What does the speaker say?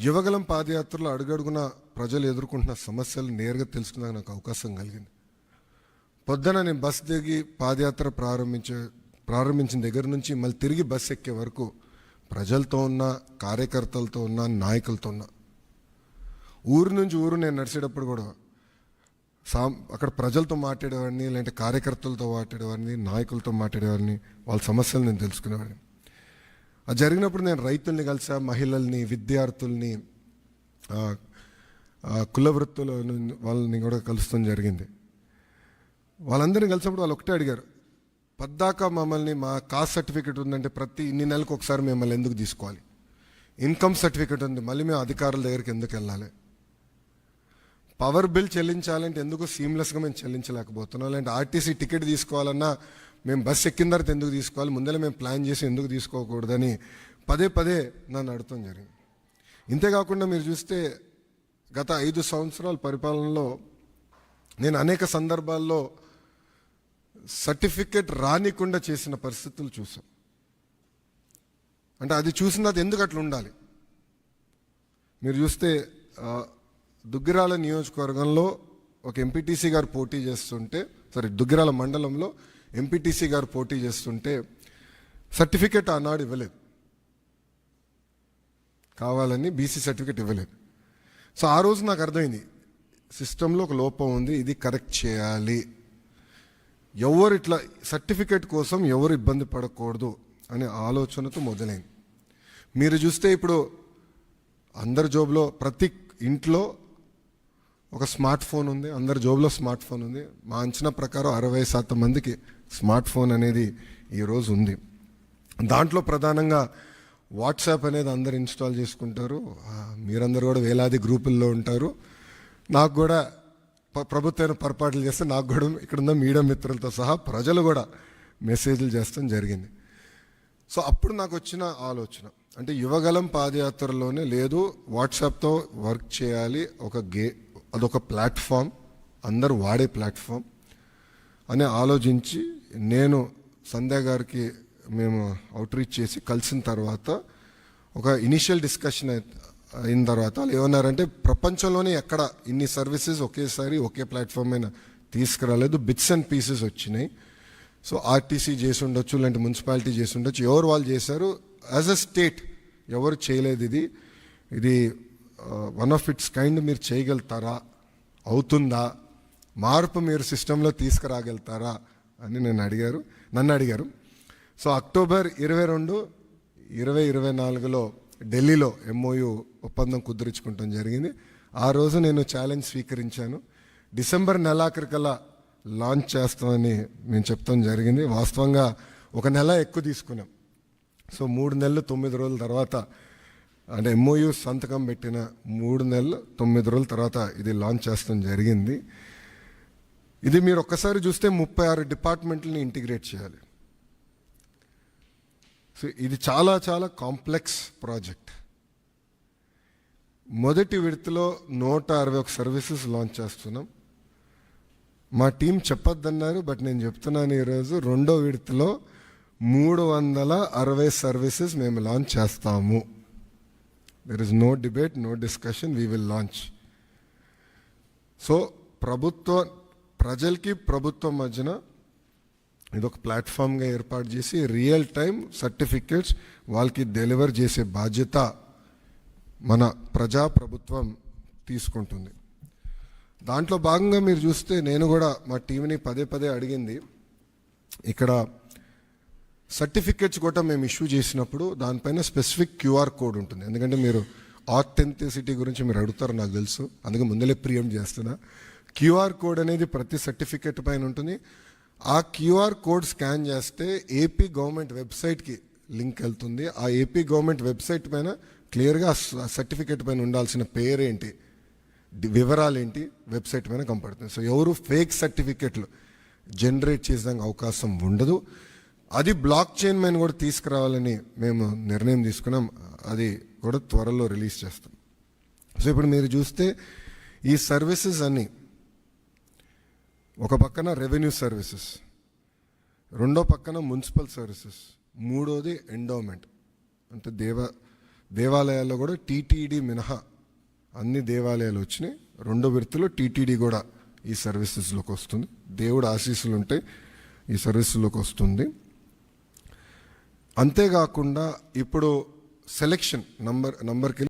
యువగలం పాదయాత్రలో అడుగడుగున ప్రజలు ఎదుర్కొంటున్న సమస్యలు నేరుగా తెలుసుకునే నాకు అవకాశం కలిగింది. పొద్దున నేను బస్ దిగి పాదయాత్ర ప్రారంభించే ప్రారంభించిన దగ్గర నుంచి మళ్ళీ తిరిగి బస్ ఎక్కే వరకు ప్రజలతో ఉన్న కార్యకర్తలతో ఉన్న నాయకులతో ఉన్న. ఊరు నుంచి ఊరు నేను నడిచేటప్పుడు కూడా సా అక్కడ ప్రజలతో మాట్లాడేవాడిని లేదంటే కార్యకర్తలతో మాట్లాడేవాడిని నాయకులతో మాట్లాడేవాడిని వాళ్ళ సమస్యలు నేను తెలుసుకునేవాడిని. అది జరిగినప్పుడు నేను రైతుల్ని కలిసా మహిళల్ని విద్యార్థుల్ని కుల వృత్తుల వాళ్ళని కూడా కలుస్తాం జరిగింది. వాళ్ళందరినీ కలిసినప్పుడు వాళ్ళు ఒకటే అడిగారు పద్దాక మమ్మల్ని మా కాస్ట్ సర్టిఫికేట్ ఉందంటే ప్రతి ఇన్ని నెలలకు ఒకసారి మిమ్మల్ని ఎందుకు తీసుకోవాలి? ఇన్కమ్ సర్టిఫికేట్ ఉంది మళ్ళీ మేము అధికారుల దగ్గరికి ఎందుకు వెళ్ళాలి? పవర్ బిల్ చెల్లించాలంటే ఎందుకు సీమ్లెస్గా మేము చెల్లించలేకపోతున్నాం? లేదంటే ఆర్టీసీ టికెట్ తీసుకోవాలన్నా మేము బస్ ఎక్కిన తర్వాత ఎందుకు తీసుకోవాలి? ముందరే మేము ప్లాన్ చేసి ఎందుకు తీసుకోకూడదని పదే పదే నన్ను అడగటం జరిగింది. ఇంతేకాకుండా మీరు చూస్తే గత ఐదు సంవత్సరాల పరిపాలనలో నేను అనేక సందర్భాల్లో సర్టిఫికెట్ రానికుండా చేసిన పరిస్థితులు చూసాం అంటే అది చూసిన తర్వాత ఎందుకు అట్లా ఉండాలి? మీరు చూస్తే దుగ్గిరాల నియోజకవర్గంలో ఒక ఎంపీటీసీ గారు పోటీ చేస్తుంటే సారీ దుగ్గిరాల మండలంలో ఎంపీటీసీ గారు పోటీ చేస్తుంటే సర్టిఫికెట్ ఆనాడు ఇవ్వలేదు. కావాలని బీసీ సర్టిఫికెట్ ఇవ్వలేదు. సో ఆ రోజు నాకు అర్థమైంది సిస్టంలో ఒక లోపం ఉంది ఇది కరెక్ట్ చేయాలి. ఎవరు ఇట్లా సర్టిఫికేట్ కోసం ఎవరు ఇబ్బంది పడకూడదు అనే ఆలోచనతో మొదలైంది. మీరు చూస్తే ఇప్పుడు అందరి జోబులో ప్రతి ఇంట్లో ఒక స్మార్ట్ ఫోన్ ఉంది అందరి జోబులో స్మార్ట్ ఫోన్ ఉంది. మా అంచనా ప్రకారం అరవై శాతం మందికి స్మార్ట్ ఫోన్ అనేది ఈరోజు ఉంది. దాంట్లో ప్రధానంగా వాట్సాప్ అనేది అందరు ఇన్స్టాల్ చేసుకుంటారు. మీరందరూ కూడా వేలాది గ్రూపుల్లో ఉంటారు. నాకు కూడా ప్రభుత్వం పొరపాట్లు చేస్తే నాకు కూడా ఇక్కడున్న మీడియా మిత్రులతో సహా ప్రజలు కూడా మెసేజ్లు చేస్తాం జరిగింది. సో అప్పుడు నాకు వచ్చిన ఆలోచన అంటే యువగలం పాదయాత్రలోనే లేదు వాట్సాప్తో వర్క్ చేయాలి ఒక గే అదొక ప్లాట్ఫామ్ అందరూ వాడే ప్లాట్ఫామ్ అని ఆలోచించి నేను సంధ్య గారికి మేము అవుట్రీచ్ చేసి కలిసిన తర్వాత ఒక ఇనిషియల్ డిస్కషన్ అయిన తర్వాత వాళ్ళు ఏమన్నారంటే ప్రపంచంలోనే ఎక్కడ ఇన్ని సర్వీసెస్ ఒకేసారి ఒకే ప్లాట్ఫామ్ మీద తీసుకురాలేదు. బిట్స్ అండ్ పీసెస్ వచ్చినాయి. సో ఆర్టీసీ చేసి ఉండొచ్చు లేదంటే మున్సిపాలిటీ చేసి ఉండొచ్చు. ఎవరు వాళ్ళు చేశారు? యాజ్ అ స్టేట్ ఎవరు చేయలేదు ఇది. ఇది వన్ ఆఫ్ ఇట్స్ కైండ్ మీరు చేయగలుగుతారా? అవుతుందా? మార్పు మీరు సిస్టంలో తీసుకురాగలుగుతారా? అని నేను అడిగారు నన్ను అడిగారు. సో అక్టోబర్ ఇరవై రెండు ఇరవై ఇరవై నాలుగులో ఢిల్లీలో ఎంఓయు ఒప్పందం కుదుర్చుకుంటాం జరిగింది. ఆ రోజు నేను ఛాలెంజ్ స్వీకరించాను. డిసెంబర్ నెలాఖరికల్లా లాంచ్ చేస్తామని మేము చెప్తాం జరిగింది. వాస్తవంగా ఒక నెల ఎక్కువ తీసుకున్నాం. సో మూడు నెలలు తొమ్మిది రోజుల తర్వాత అంటే ఎంఓయు సంతకం పెట్టిన మూడు నెలలు తొమ్మిది రోజుల తర్వాత ఇది లాంచ్ చేస్తాం జరిగింది. ఇది మీరు ఒక్కసారి చూస్తే ముప్పై ఆరు డిపార్ట్మెంట్ని ఇంటిగ్రేట్ చేయాలి. సో ఇది చాలా చాలా కాంప్లెక్స్ ప్రాజెక్ట్. మొదటి విడతలో నూట అరవై ఒక సర్వీసెస్ లాంచ్ చేస్తున్నాం. మా టీం చెప్పొద్దన్నారు బట్ నేను చెప్తున్నాను ఈరోజు రెండో విడతలో మూడు వందల అరవై సర్వీసెస్ మేము లాంచ్ చేస్తాము. There is no debate no discussion we will launch so ప్రభుత్వ ప్రజలకి ప్రభుత్వం మధ్యన ఇది ఒక ప్లాట్ఫామ్గా ఏర్పాటు చేసి రియల్ టైం సర్టిఫికేట్స్ వాళ్ళకి డెలివర్ చేసే బాధ్యత మన ప్రజా ప్రభుత్వం తీసుకుంటుంది. దాంట్లో భాగంగా మీరు చూస్తే నేను కూడా మా టీంని పదే పదే అడిగింది. ఇక్కడ సర్టిఫికేట్స్ కూడా మేము ఇష్యూ చేసినప్పుడు దానిపైన స్పెసిఫిక్ క్యూఆర్ కోడ్ ఉంటుంది. ఎందుకంటే మీరు ఆథెంటిసిటీ గురించి మీరు అడుగుతారు నాకు తెలుసు. అందుకే ముందలే ప్రియం చేస్తున్నా. క్యూఆర్ కోడ్ అనేది ప్రతి సర్టిఫికేట్ పైన ఉంటుంది. ఆ క్యూఆర్ కోడ్ స్కాన్ చేస్తే ఏపీ గవర్నమెంట్ వెబ్సైట్కి లింక్ వెళ్తుంది. ఆ ఏపీ గవర్నమెంట్ వెబ్సైట్ పైన క్లియర్గా సర్టిఫికేట్ పైన ఉండాల్సిన పేరేంటి? డి- వివరాలు ఏంటి వెబ్సైట్ పైన కనపడుతుంది. సో ఎవరు ఫేక్ సర్టిఫికెట్లు జనరేట్ చేసేదానికి అవకాశం ఉండదు. అది బ్లాక్ చైన్ పైన కూడా తీసుకురావాలని మేము నిర్ణయం తీసుకున్నాం. అది కూడా త్వరలో రిలీజ్ చేస్తాం. సో ఇప్పుడు మీరు చూస్తే ఈ సర్వీసెస్ అన్నీ ఒక పక్కన రెవెన్యూ సర్వీసెస్ రెండో పక్కన మున్సిపల్ సర్వీసెస్ మూడోది ఎండోమెంట్ అంటే దేవ దేవాలయాల్లో కూడా టీటీడీ మినహా అన్ని దేవాలయాలు వచ్చినాయి. రెండో విడతలో టీటీడీ కూడా ఈ సర్వీసెస్లోకి వస్తుంది. దేవుడు ఆశీస్సులు ఉంటే ఈ సర్వీసుల్లోకి వస్తుంది. అంతేకాకుండా ఇప్పుడు సెలెక్షన్ నంబర్ నంబర్కి